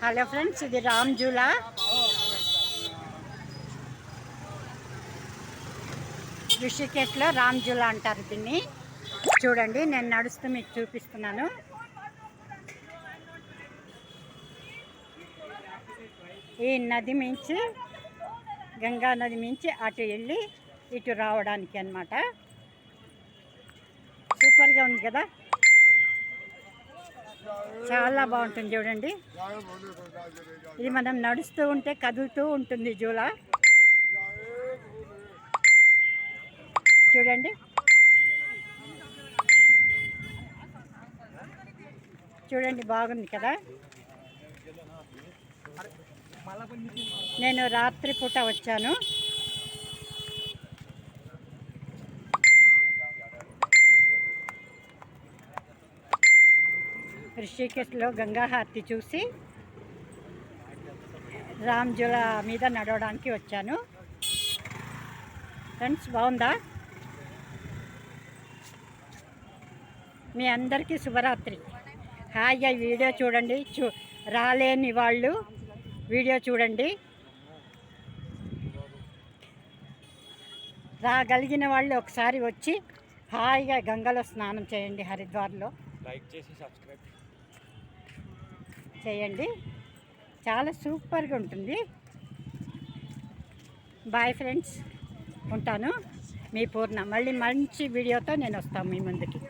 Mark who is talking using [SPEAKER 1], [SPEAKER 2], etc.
[SPEAKER 1] Hello friends ఇది రామ్ జూలా. ఋషికేశ్లో రామ్ జూలా అంటారు దీన్ని. చూడండి నేను నడుస్తూ మీకు చూపిస్తున్నాను. ఈ నది మించి గంగా నది మించి అటు వెళ్ళి ఇటు రావడానికి అన్నమాట. సూపర్గా ఉంది కదా? చాలా బాగుంటుంది చూడండి. ఇది మనం నడుస్తూ ఉంటే కదులుతూ ఉంటుంది జూలా. చూడండి. చూడండి బాగుంది కదా. నేను రాత్రి పూట వచ్చాను. రిషికేశ్లో గంగా హారతి చూసి రామ్జుల మీద నడవడానికి వచ్చాను. ఫ్రెండ్స్ బాగుందా? మీ అందరికీ శుభరాత్రి. హాయిగా వీడియో చూడండి. చూ రాలేని వాళ్ళు వీడియో చూడండి. రాగలిగిన వాళ్ళు ఒకసారి వచ్చి హాయిగా గంగలో స్నానం చేయండి హరిద్వార్లో.
[SPEAKER 2] లైక్ చేసి సబ్స్క్రైబ్
[SPEAKER 1] చేయండి. చాలా సూపర్గా ఉంటుంది. బాయ్ ఫ్రెండ్స్ ఉంటాను. మీ పూర్ణ. మళ్ళీ మంచి వీడియోతో నేను వస్తాను మీ ముందుకి.